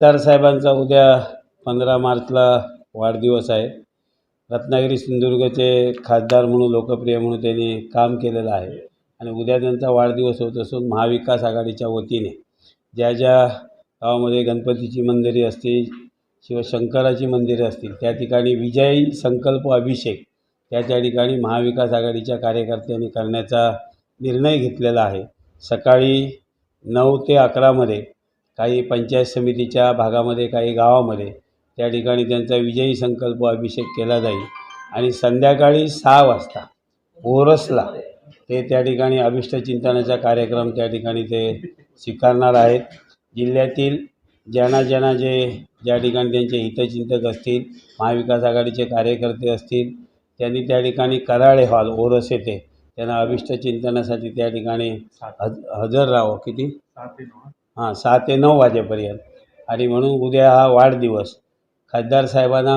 खासदार साहेबांचा उद्या पंधरा मार्चला वाढदिवस आहे. रत्नागिरी सिंधुदुर्गचे खासदार म्हणून लोकप्रिय म्हणून त्यांनी काम केलेलं आहे. आणि उद्या त्यांचा वाढदिवस होत असून महाविकास आघाडीच्या वतीने ज्या ज्या गावामध्ये गणपतीची मंदिरे असतील शिव शंकराची मंदिरे असतील त्या ठिकाणी विजयी संकल्प अभिषेक त्या त्या ठिकाणी महाविकास आघाडीच्या कार्यकर्त्यांनी करण्याचा निर्णय घेतलेला आहे. सकाळी नऊ ते अकरामध्ये काही पंचायत समितीच्या भागामध्ये काही गावामध्ये त्या ठिकाणी त्यांचा विजयी संकल्प अभिषेक केला जाईल. आणि संध्याकाळी सहा वाजता ओरसला ते त्या ठिकाणी अभिष्टचिंतनाचा कार्यक्रम त्या ठिकाणी ते स्वीकारणार आहेत. जिल्ह्यातील ज्यांना ज्यांना जे ज्या ठिकाणी त्यांचे हितचिंतक असतील महाविकास आघाडीचे कार्यकर्ते असतील त्यांनी त्या ठिकाणी कराळे हॉल ओरस येथे त्यांना अभिष्टचिंतनासाठी त्या ठिकाणी हज हजर राहावं. किती? हां सहा ते नऊ वाजेपर्यंत. आणि म्हणून उद्या हा वाढदिवस. खासदार साहेबांना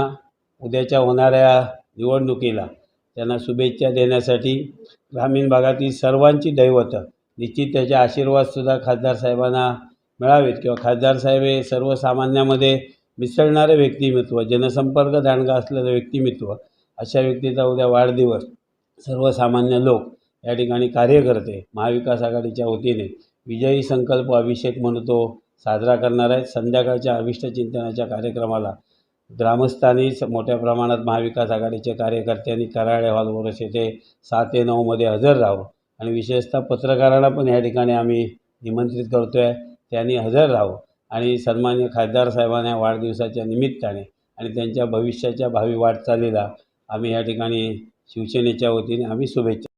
उद्याच्या होणाऱ्या निवडणुकीला त्यांना शुभेच्छा देण्यासाठी ग्रामीण भागातील सर्वांची दैवतं निश्चित त्याचे आशीर्वादसुद्धा खासदार साहेबांना मिळावेत. किंवा खासदार साहेब हे सर्वसामान्यामध्ये मिसळणारे व्यक्तिमत्व जनसंपर्क दांडगा असलेलं व्यक्तिमत्व अशा व्यक्तीचा उद्या वाढदिवस सर्वसामान्य लोक या ठिकाणी कार्यकर्ते महाविकास आघाडीच्या वतीने. विजयी संकल्प अभिषेक म्हणतो साजरा करणार आहे. संध्याकाळच्या अभिष्ट चिंतनाच्या कार्यक्रमाला ग्रामस्थांनीच मोठ्या प्रमाणात महाविकास आघाडीचे कार्यकर्त्यांनी कराळे हॉल येथे सात ते नऊमध्ये हजर राहावं. आणि विशेषतः पत्रकारांना पण या ठिकाणी आम्ही निमंत्रित करतो आहे त्यांनी हजर राहावं. आणि सन्मान्य खासदार साहेबांना वाढदिवसाच्या निमित्ताने आणि त्यांच्या भविष्याच्या भावी वाटचालीला आम्ही या ठिकाणी शिवसेनेच्या वतीने आम्ही शुभेच्छा